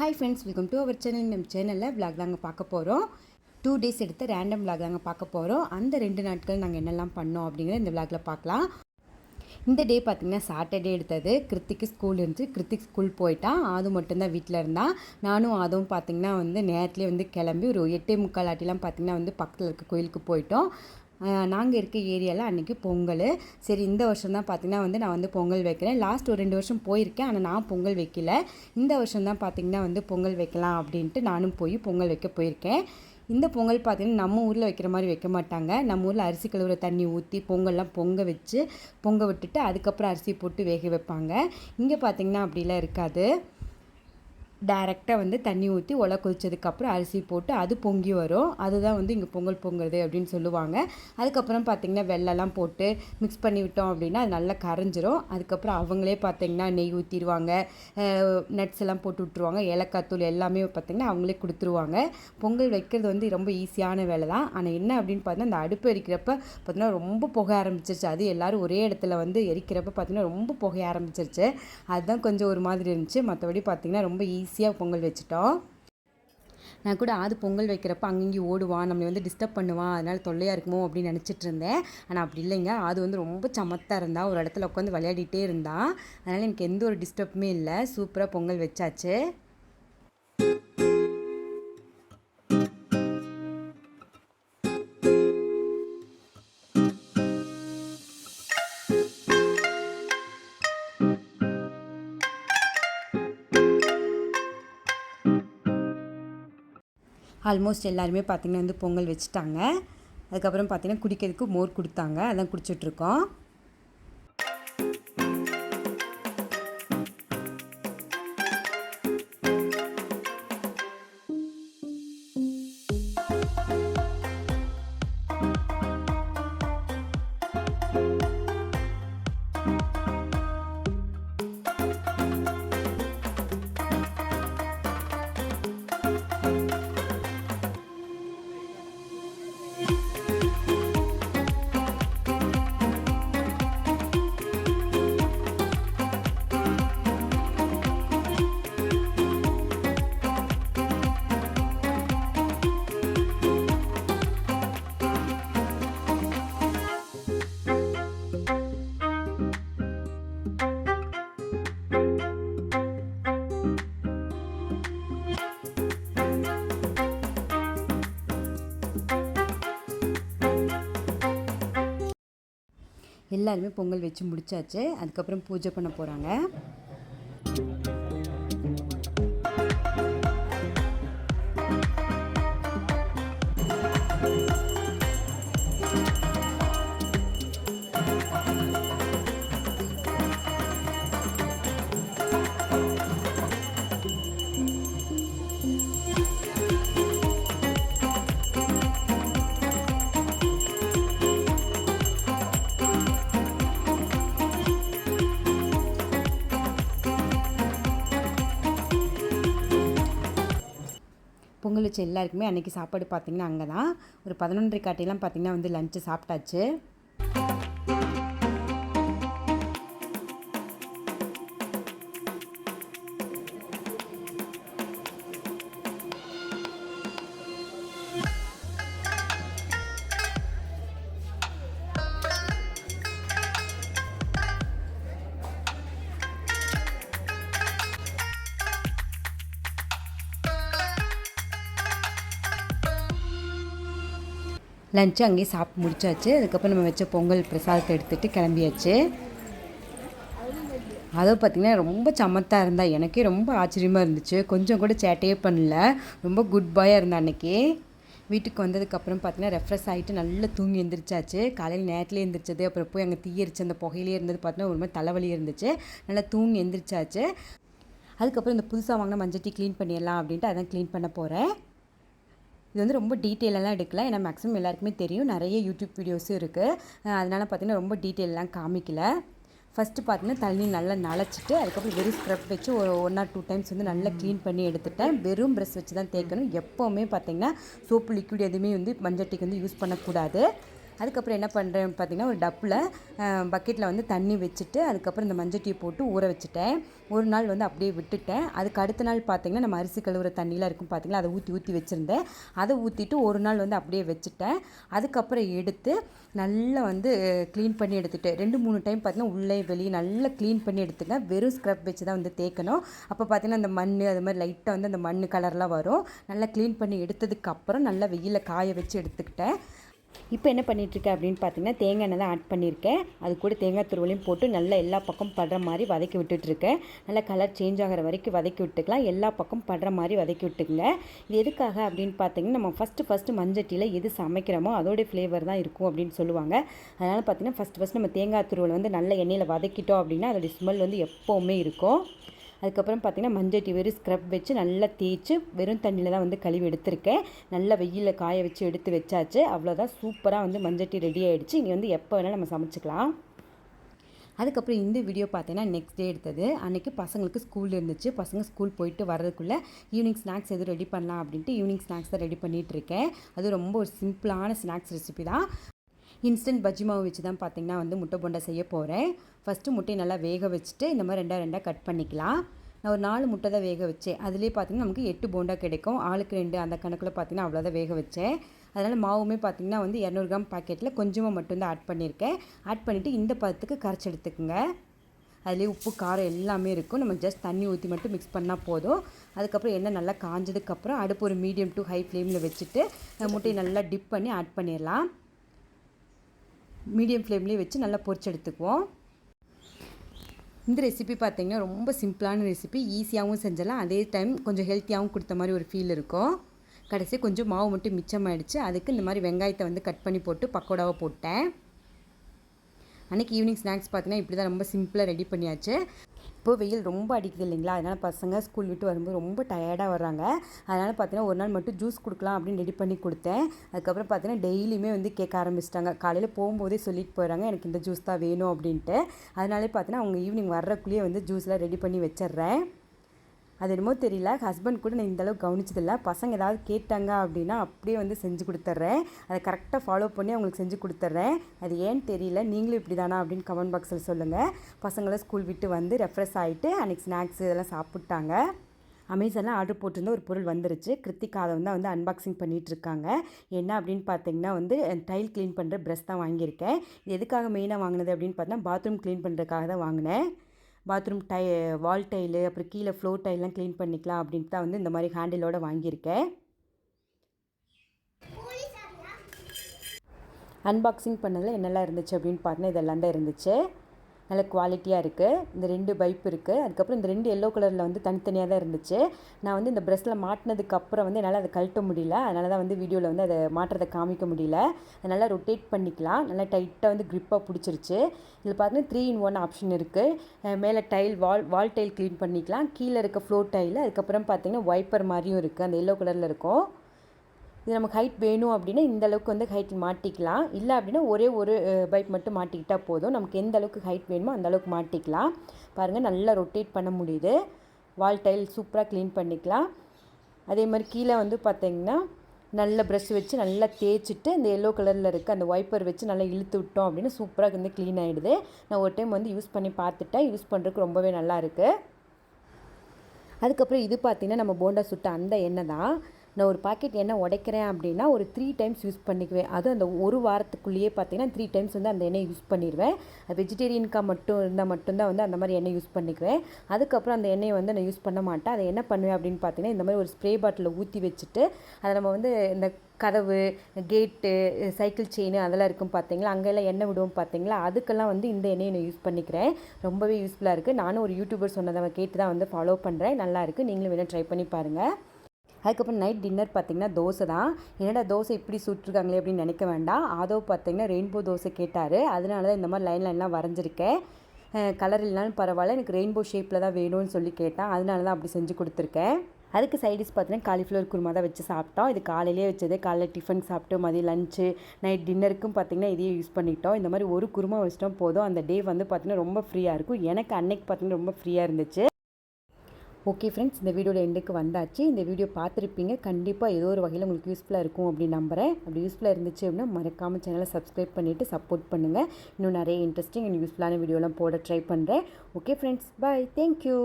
Hi friends welcome to our channel நம்ம சேனலில் vlog தாங்க பார்க்க போகிறோம் டூ டேஸ் எடுத்த ரேண்டம் விளாக் தாங்க பார்க்க போகிறோம் அந்த ரெண்டு நாட்கள் நாங்கள் என்னெல்லாம் பண்ணோம் அப்படிங்கிறத இந்த விளாகில் பார்க்கலாம். இந்த டே பார்த்திங்கன்னா சாட்டர்டே எடுத்தது. கிருத்திக்கு ஸ்கூல் இருந்துச்சு. கிருத்திக் ஸ்கூல் போயிட்டான் அது மட்டும்தான் வீட்டில் இருந்தான் நானும் அதுவும் பார்த்திங்கன்னா வந்து நேரத்துலேயே வந்து கிளம்பி ஒரு எட்டே முக்கால் ஆட்டிலாம் பார்த்திங்கன்னா வந்து பக்கத்தில் இருக்க கோயிலுக்கு போயிட்டோம். நாங்கள் இருக்க ஏரியாவில் அன்றைக்கி பொங்கல். சரி இந்த வருஷம் தான் பார்த்திங்கன்னா வந்து நான் வந்து பொங்கல் வைக்கிறேன். லாஸ்ட் ஒரு ரெண்டு வருஷம் போயிருக்கேன் ஆனால் நான் பொங்கல் வைக்கல. இந்த வருஷம் தான் பார்த்திங்கன்னா வந்து பொங்கல் வைக்கலாம் அப்படின்ட்டு நானும் போய் பொங்கல் வைக்க போயிருக்கேன். இந்த பொங்கல் பார்த்திங்கன்னா நம்ம ஊரில் வைக்கிற மாதிரி வைக்க மாட்டாங்க. நம்ம ஊரில் அரிசி கழுவுற தண்ணி ஊற்றி பொங்கல்லாம் பொங்க வச்சு பொங்க விட்டுட்டு அதுக்கப்புறம் அரிசி போட்டு வேக வைப்பாங்க. இங்கே பார்த்திங்கன்னா அப்படிலாம் இருக்காது. டேரெக்டாக வந்து தண்ணி ஊற்றி ஒலை கொதிச்சதுக்கப்புறம் அரிசி போட்டு அது பொங்கி வரும். அதுதான் வந்து இங்கே பொங்கல் பொங்குறது அப்படின்னு சொல்லுவாங்க. அதுக்கப்புறம் பார்த்திங்கன்னா வெள்ளெல்லாம் போட்டு மிக்ஸ் பண்ணி விட்டோம் அப்படின்னா அது நல்லா கரைஞ்சிரும். அதுக்கப்புறம் அவங்களே பார்த்திங்கன்னா நெய் ஊற்றிடுவாங்க நட்ஸ் எல்லாம் போட்டு விட்ருவாங்க ஏலக்காய் தூள் எல்லாமே பார்த்திங்கன்னா அவங்களே கொடுத்துருவாங்க. பொங்கல் வைக்கிறது வந்து ரொம்ப ஈஸியான வேலை தான். ஆனால் என்ன அப்படின்னு பார்த்தீங்கன்னா அந்த அடுப்பு எரிக்கிறப்ப பார்த்திங்கன்னா ரொம்ப புகை ஆரம்பிச்சிருச்சு. அது எல்லோரும் ஒரே இடத்துல வந்து எரிக்கிறப்ப பார்த்திங்கன்னா ரொம்ப புகைய ஆரம்பிச்சிருச்சு. அதுதான் கொஞ்சம் ஒரு மாதிரி இருந்துச்சு. மற்றபடி பார்த்திங்கன்னா ரொம்ப ஈஸி ஈஸியாக பொங்கல் வச்சுட்டோம். நான் கூட ஆது பொங்கல் வைக்கிறப்ப அங்கங்கேயும் ஓடுவான் நம்மளை வந்து டிஸ்டர்ப் பண்ணுவான் அதனால் தொல்லையாக இருக்குமோ அப்படின்னு நினச்சிட்டு இருந்தேன். ஆனால் அப்படி இல்லைங்க. அது வந்து ரொம்ப சமத்தாக இருந்தா ஒரு இடத்துல உட்காந்து விளையாடிட்டே இருந்தான் அதனால் எனக்கு எந்த ஒரு டிஸ்டர்புமே இல்லை. சூப்பராக பொங்கல் வச்சாச்சு. ஆல்மோஸ்ட் எல்லாருமே பார்த்திங்கன்னா வந்து பொங்கல் வச்சுட்டாங்க. அதுக்கப்புறம் பார்த்திங்கன்னா குடிக்கிறதுக்கு மோர் கொடுத்தாங்க. அதான் குடிச்சிட்ருக்கோம் எல்லாருமே பொங்கல் வச்சு முடிச்சாச்சு. அதுக்கப்புறம் பூஜை பண்ண போகிறாங்க பொங்கல் வச்ச எல்லாருக்குமே அன்றைக்கி சாப்பாடு பார்த்திங்கன்னா அங்கே தான் ஒரு பதினொன்றரை காட்டிலாம் பார்த்திங்கன்னா வந்து லஞ்சு சாப்பிட்டாச்சு. லஞ்சு அங்கேயே சாப்பிட்டு முடிச்சாச்சு. அதுக்கப்புறம் நம்ம வச்ச பொங்கல் பிரசாதத்தை எடுத்துகிட்டு கிளம்பியாச்சு. அதுவும் பார்த்திங்கன்னா ரொம்ப சமத்தாக இருந்தா எனக்கே ரொம்ப ஆச்சரியமாக இருந்துச்சு. கொஞ்சம் கூட சேட்டையே பண்ணல. ரொம்ப குட் பாயாக இருந்தா அன்னைக்கு. வீட்டுக்கு வந்ததுக்கப்புறம் பார்த்தீங்கன்னா ரெஃப்ரெஷ் ஆகிட்டு நல்லா தூங்கி எழுந்திரிச்சாச்சு காலையில் நேரத்தில் எழுந்திரிச்சது அப்புறம் போய் அங்கே தீயரிச்சு அந்த புகையிலே இருந்தது பார்த்தீங்கன்னா ஒரு மாதிரி தலைவலி இருந்துச்சு. நல்லா தூங்கி எழுந்திரிச்சாச்சு அதுக்கப்புறம் இந்த புதுசாக வாங்கின மஞ்சட்டி க்ளீன் பண்ணிடலாம் அப்படின்ட்டு அதான் க்ளீன் பண்ண போகிறேன் இது வந்து ரொம்ப டீட்டெயிலெல்லாம் எடுக்கல. ஏன்னா மேக்ஸிமம் எல்லாருக்குமே தெரியும். நிறைய யூடியூப் வீடியோஸும் இருக்குது அதனால் பார்த்திங்கன்னா ரொம்ப டீட்டெயிலெலாம் காமிக்கல. ஃபஸ்ட்டு பார்த்தீங்கன்னா தண்ணி நல்லா நனைச்சிட்டு அதுக்கப்புறம் வெறும் ஸ்க்ரப் வச்சு ஒரு ஒன் ஆர் டூ டைம்ஸ் வந்து நல்லா க்ளீன் பண்ணி எடுத்துட்டேன். வெறும் ப்ரெஷ் வச்சு தான் தேய்க்கணும். எப்போவுமே பார்த்திங்கன்னா சோப்பு லிக்விட் எதுவுமே வந்து மஞ்சட்டிக்கு வந்து யூஸ் பண்ணக்கூடாது. அதுக்கப்புறம் என்ன பண்ணுறேன் பார்த்தீங்கன்னா ஒரு டப்பில் பக்கெட்டில் வந்து தண்ணி வச்சுட்டு அதுக்கப்புறம் இந்த மஞ்சள் டீ போட்டு ஊற வச்சுட்டேன். ஒரு நாள் வந்து அப்படியே விட்டுட்டேன். அதுக்கு அடுத்த நாள் பார்த்தீங்கன்னா நம்ம அரிசி கழுவுற தண்ணியெலாம் இருக்கும் பார்த்தீங்களா அதை ஊற்றி ஊற்றி வச்சுருந்தேன். அதை ஊற்றிட்டு ஒரு நாள் வந்து அப்படியே வச்சுட்டேன். அதுக்கப்புறம் எடுத்து நல்லா வந்து க்ளீன் பண்ணி எடுத்துகிட்டேன் ரெண்டு மூணு டைம் பார்த்தீங்கன்னா உள்ளே வெளியே நல்லா க்ளீன் பண்ணி எடுத்துங்க வெறும் ஸ்க்ரப் வச்சு தான் வந்து தேய்க்கணும். அப்போ பார்த்தீங்கன்னா அந்த மண் அது மாதிரி லைட்டாக வந்து அந்த மண் கலர்லாம் வரும். நல்லா க்ளீன் பண்ணி எடுத்ததுக்கப்புறம் நல்லா வெயிலில் காய வச்சு எடுத்துக்கிட்டேன். இப்போ என்ன பண்ணிகிட்ருக்கேன் அப்படின்னு பார்த்தீங்கன்னா தேங்காய் எண்ணெய் தான் ஆட் பண்ணியிருக்கேன். அது கூட தேங்காய் துருவலையும் போட்டு நல்லா எல்லா பக்கம் படுற மாதிரி வதக்கி விட்டுட்ருக்கேன் நல்லா கலர் சேஞ்ச் ஆகிற வரைக்கும் வதக்கி விட்டுக்கலாம். எல்லா பக்கம் படுற மாதிரி வதக்கி விட்டுக்குங்க. இது எதுக்காக அப்படின்னு பார்த்தீங்கன்னா நம்ம ஃபஸ்ட்டு ஃபஸ்ட்டு மஞ்சட்டியில் எது சமைக்கிறோமோ அதோடைய ஃப்ளேவர் தான் இருக்கும் அப்படின்னு சொல்லுவாங்க. அதனால் பார்த்தீங்கன்னா ஃபஸ்ட்டு ஃபஸ்ட்டு நம்ம தேங்காய் துருவல் வந்து நல்ல எண்ணெயில் வதக்கிட்டோம் அப்படின்னா அதோடைய ஸ்மெல் வந்து எப்போவுமே இருக்கும். அதுக்கப்புறம் பார்த்திங்கன்னா மஞ்சள் டீ வெறும் ஸ்க்ரப் வச்சு நல்லா தேய்ச்சி வெறும் தண்ணியில் தான் வந்து கழுவி எடுத்திருக்கேன். நல்லா வெயிலில் காய வச்சு எடுத்து வச்சாச்சு. அவ்வளோதான் சூப்பராக வந்து மஞ்சள் டீ ரெடி ஆகிடுச்சு இங்கே வந்து எப்போ வேணால் நம்ம சமைச்சிக்கலாம். அதுக்கப்புறம் இந்த வீடியோ பார்த்தீங்கன்னா நெக்ஸ்ட் டே எடுத்தது. அன்றைக்கி பசங்களுக்கு ஸ்கூல் இருந்துச்சு. பசங்க ஸ்கூல் போயிட்டு வர்றதுக்குள்ளே ஈவினிங் ஸ்நாக்ஸ் எதுவும் ரெடி பண்ணலாம் அப்படின்ட்டு ஈவினிங் ஸ்நாக்ஸ் தான் ரெடி பண்ணிகிட்டு இருக்கேன். அது ரொம்ப ஒரு சிம்பிளான ஸ்நாக்ஸ் ரெசிபி தான். இன்ஸ்டன்ட் பஜ்ஜி மாவு வச்சு தான் பார்த்திங்கன்னா வந்து முட்டை போண்டா செய்ய போகிறேன் ஃபஸ்ட்டு முட்டையை நல்லா வேக வச்சுட்டு இந்த மாதிரி ரெண்டாக ரெண்டாக கட் பண்ணிக்கலாம் நான் ஒரு நாலு முட்டை தான் வேக வச்சேன் அதுலேயே பார்த்தீங்கன்னா நமக்கு எட்டு போண்டா கிடைக்கும் ஆளுக்கு ரெண்டு அந்த கணக்கில் பார்த்தீங்கன்னா அவ்வளோதான் வேக வச்சேன் அதனால் மாவுமே பார்த்திங்கன்னா வந்து இரநூறு கிராம் பாக்கெட்டில் கொஞ்சமாக மட்டும்தான் ஆட் பண்ணியிருக்கேன் ஆட் பண்ணிவிட்டு இந்த பதத்துக்கு கரைச்சி எடுத்துக்கோங்க அதுலேயே உப்பு காரம் எல்லாமே இருக்கும் நம்ம ஜஸ்ட் தண்ணி ஊற்றி மட்டும் மிக்ஸ் பண்ணால் போதும் அதுக்கப்புறம் எண்ணெய் நல்லா காஞ்சதுக்கப்புறம் அடுப்பு ஒரு மீடியம் டு ஹை ஃப்ளேமில் வச்சுட்டு முட்டையை நல்லா டிப் பண்ணி ஆட் பண்ணிடலாம் மீடியம் ஃப்ளேம்லேயே வச்சு நல்லா பொரிச்சு எடுத்துக்குவோம். இந்த ரெசிபி பார்த்திங்கன்னா ரொம்ப சிம்பிளான ரெசிபி ஈஸியாகவும் செஞ்சலாம். அதே டைம் கொஞ்சம் ஹெல்த்தியாகவும் கொடுத்த மாதிரி ஒரு ஃபீல் இருக்கும். கடைசி கொஞ்சம் மாவு மட்டும் மிச்சமாயிடுச்சு. அதுக்கு இந்த மாதிரி வெங்காயத்தை வந்து கட் பண்ணி போட்டு பக்கோடாவை போட்டேன். அன்றைக்கி ஈவினிங் ஸ்நாக்ஸ் பார்த்தீங்கன்னா இப்படி தான் ரொம்ப சிம்பிளாக ரெடி பண்ணியாச்சு. இப்போ வெயில் ரொம்ப அடிக்குது இல்லைங்களா? அதனால் பசங்க ஸ்கூல் விட்டு வரும்போது ரொம்ப டயர்டாக வர்றாங்க. அதனால் பார்த்தீங்கன்னா ஒரு நாள் மட்டும் ஜூஸ் கொடுக்கலாம் அப்படின்னு ரெடி பண்ணி கொடுத்தேன். அதுக்கப்புறம் பார்த்தீங்கன்னா டெய்லியுமே வந்து கேட்க ஆரம்பிச்சிட்டாங்க. காலையில் போகும்போதே சொல்லிட்டு போயிடறாங்க எனக்கு இந்த ஜூஸ் தான் வேணும் அப்படின்ட்டு. அதனாலே பார்த்தீங்கன்னா அவங்க ஈவினிங் வர்றக்குள்ளேயே வந்து ஜூஸ்லாம் ரெடி பண்ணி வச்சிட்றேன். அது என்னமோ தெரியல. ஹஸ்பண்ட் கூட நான் இந்தளவுக்கு கவனிச்சதில்லை. பசங்க ஏதாவது கேட்டாங்க அப்படின்னா அப்படியே வந்து செஞ்சு கொடுத்துட்றேன். அதை கரெக்டாக ஃபாலோ பண்ணி அவங்களுக்கு செஞ்சு கொடுத்துட்றேன். அது ஏன்னு தெரியல. நீங்களும் இப்படி தானா அப்படின்னு கமெண்ட் பாக்ஸில் சொல்லுங்கள் பசங்களாம் ஸ்கூல் விட்டு வந்து ரெஃப்ரெஷ் ஆகிட்டு அன்றைக்கி ஸ்நாக்ஸ் இதெல்லாம் சாப்பிட்டாங்க. அமேசானில் ஆர்டர் போட்டிருந்த ஒரு பொருள் வந்துருச்சு. கிருத்திகா அதை வந்து வந்து அன்பாக்சிங் பண்ணிகிட்டு இருக்காங்க. என்ன அப்படின்னு பார்த்தீங்கன்னா வந்து டைல் க்ளீன் பண்ணுற ப்ரெஷ் தான் வாங்கியிருக்கேன். இது எதுக்காக மெயினாக வாங்கினது அப்படின்னு பார்த்தா பாத்ரூம் க்ளீன் பண்ணுறதுக்காக தான் வாங்கினேன். பாத்ரூம் டை வால் டைலு அப்புறம் கீழே ஃப்ளோர் டைல்லாம் க்ளீன் பண்ணிக்கலாம் அப்படின்ட்டு தான் வந்து இந்த மாதிரி ஹேண்டிலோடு வாங்கியிருக்கேன். அன்பாக்சிங் பண்ணதில் என்னெல்லாம் இருந்துச்சு அப்படின்னு பார்த்தீங்கன்னா இதெல்லாம் தான் இருந்துச்சு. நல்ல குவாலிட்டியாக இருக்குது இந்த ரெண்டு பைப் இருக்குது அதுக்கப்புறம் இந்த ரெண்டு எல்லோ கலரில் வந்து தனித்தனியாக தான் இருந்துச்சு. நான் வந்து இந்த ப்ரெஸ்ஸில் மாட்டினதுக்கப்புறம் வந்து என்னால் அதை கழட்ட முடியல. அதனால தான் வந்து வீடியோவில் வந்து அதை மாட்டுறதை காமிக்க முடியல. அதை நல்லா ரொட்டேட் பண்ணிக்கலாம். நல்லா டைட்டாக வந்து க்ரிப்பாக பிடிச்சிருச்சு. இதில் பார்த்தீங்கன்னா த்ரீ இன் ஒன் ஆப்ஷன் இருக்குது மேலே tile wall wall tile clean பண்ணிக்கலாம். கீழே இருக்க ஃப்ளோர் டைல் அதுக்கப்புறம் பார்த்தீங்கன்னா வைப்பர் மாதிரியும் இருக்குது அந்த எல்லோ கலரில் இருக்கும். இது நமக்கு ஹைட் வேணும் அப்படின்னா இந்த அளவுக்கு வந்து ஹைட் மாட்டிக்கலாம். இல்லை அப்படின்னா ஒரே ஒரு பைப் மட்டும் மாட்டிக்கிட்டால் போதும். நமக்கு எந்த அளவுக்கு ஹைட் வேணுமோ அந்த அளவுக்கு மாட்டிக்கலாம். பாருங்கள் நல்லா ரொட்டேட் பண்ண முடியுது. வால் டைல் சூப்பராக க்ளீன் பண்ணிக்கலாம். அதே மாதிரி கீழே வந்து பார்த்திங்கன்னா நல்ல ப்ரெஷ் வச்சு நல்லா தேய்ச்சிட்டு இந்த எல்லோ கலரில் இருக்க அந்த வைப்பர் வச்சு நல்லா இழுத்து விட்டோம் அப்படின்னு சூப்பராக வந்து க்ளீன் ஆகிடுது நான் ஒரு டைம் வந்து யூஸ் பண்ணி பார்த்துட்டேன். யூஸ் பண்ணுறதுக்கு ரொம்பவே நல்லா இருக்குது அதுக்கப்புறம் இது பார்த்திங்கன்னா நம்ம போண்டா சுட்ட அந்த எண்ணெய் தான். நான் ஒரு பாக்கெட் எண்ணெய் உடைக்கிறேன் அப்படின்னா ஒரு த்ரீ டைம்ஸ் யூஸ் பண்ணிக்குவேன். அதுவும் அந்த ஒரு வாரத்துக்குள்ளேயே பார்த்தீங்கன்னா த்ரீ டைம்ஸ் வந்து அந்த எண்ணெய் யூஸ் பண்ணிடுவேன் வெஜிடேரியனுக்காக மட்டும் இருந்தால் மட்டும்தான் வந்து அந்த மாதிரி எண்ணெய் யூஸ் பண்ணிக்குவேன். அதுக்கப்புறம் அந்த எண்ணெயை வந்து நான் யூஸ் பண்ண மாட்டேன். அதை என்ன பண்ணுவேன் அப்படின்னு பார்த்தீங்கன்னா இந்த மாதிரி ஒரு ஸ்ப்ரே பாட்டிலில் ஊற்றி வச்சுட்டு அதை நம்ம வந்து இந்த கதவு கேட்டு சைக்கிள் செயின் அதெல்லாம் இருக்கும் பார்த்தீங்களா அங்கெல்லாம் எண்ணெய் விடுவோம் பார்த்தீங்களா அதுக்கெல்லாம் வந்து இந்த எண்ணெயை நான் யூஸ் பண்ணிக்கிறேன். ரொம்பவே யூஸ்ஃபுல்லாக இருக்குது நானும் ஒரு யூடியூபர் சொன்னதை கேட்டு தான் வந்து ஃபாலோ பண்ணுறேன் நல்லாயிருக்கு நீங்களும் வேணால் ட்ரை பண்ணி பாருங்கள் அதுக்கப்புறம் நைட் டின்னர் பார்த்திங்கன்னா தோசை தான். என்னடா தோசை இப்படி சுட்டுருக்காங்களே அப்படின்னு நினைக்க வேண்டாம். அதோ பார்த்திங்கன்னா ரெயின்போ தோசை கேட்டார். அதனால தான் இந்த மாதிரி லைன் லைன்லாம் வரைஞ்சிருக்கேன் கலர் இல்லைனாலும் பரவாயில்ல. எனக்கு ரெயின்போ ஷேப்பில் தான் வேணும்னு சொல்லி கேட்டேன். அதனால தான் அப்படி செஞ்சு கொடுத்துருக்கேன். அதுக்கு சைடிஸ் பார்த்தீங்கன்னா காலிஃப்ளவர் குருமா தான் வச்சு சாப்பிட்டோம். இது காலையிலே வச்சது. காலைல டிஃபன் சாப்பிட்டு மதியம் லஞ்சு நைட் டின்னருக்கும் பார்த்திங்கன்னா இதையே யூஸ் பண்ணிட்டோம். இந்த மாதிரி ஒரு குருமா வச்சிட்டோம் போதும். அந்த டே வந்து பார்த்திங்கன்னா ரொம்ப ஃப்ரீயாக இருக்கும். எனக்கு அன்னைக்கு பார்த்திங்கன்னா ரொம்ப ஃப்ரீயாக இருந்துச்சு. ஓகே ஃப்ரெண்ட்ஸ் இந்த வீடியோட எண்டுக்கு வந்தாச்சு. இந்த வீடியோ பார்த்துருப்பீங்க. கண்டிப்பாக ஏதோ ஒரு வகையில் உங்களுக்கு யூஸ்ஃபுல்லாக இருக்கும் அப்படின்னு நம்புகிறேன் அப்படி யூஸ்ஃபுல்லாக இருந்துச்சு அப்படின்னா மறக்காமல் சேனலை சப்ஸ்கிரைப் பண்ணிவிட்டு சப்போர்ட் பண்ணுங்கள் இன்னும் நிறைய இன்ட்ரெஸ்டிங் அண்ட் யூஸ்ஃபுல்லான வீடியோலாம் போட ட்ரை பண்ணுறேன் ஓகே ஃப்ரெண்ட்ஸ் பாய் தேங்க்யூ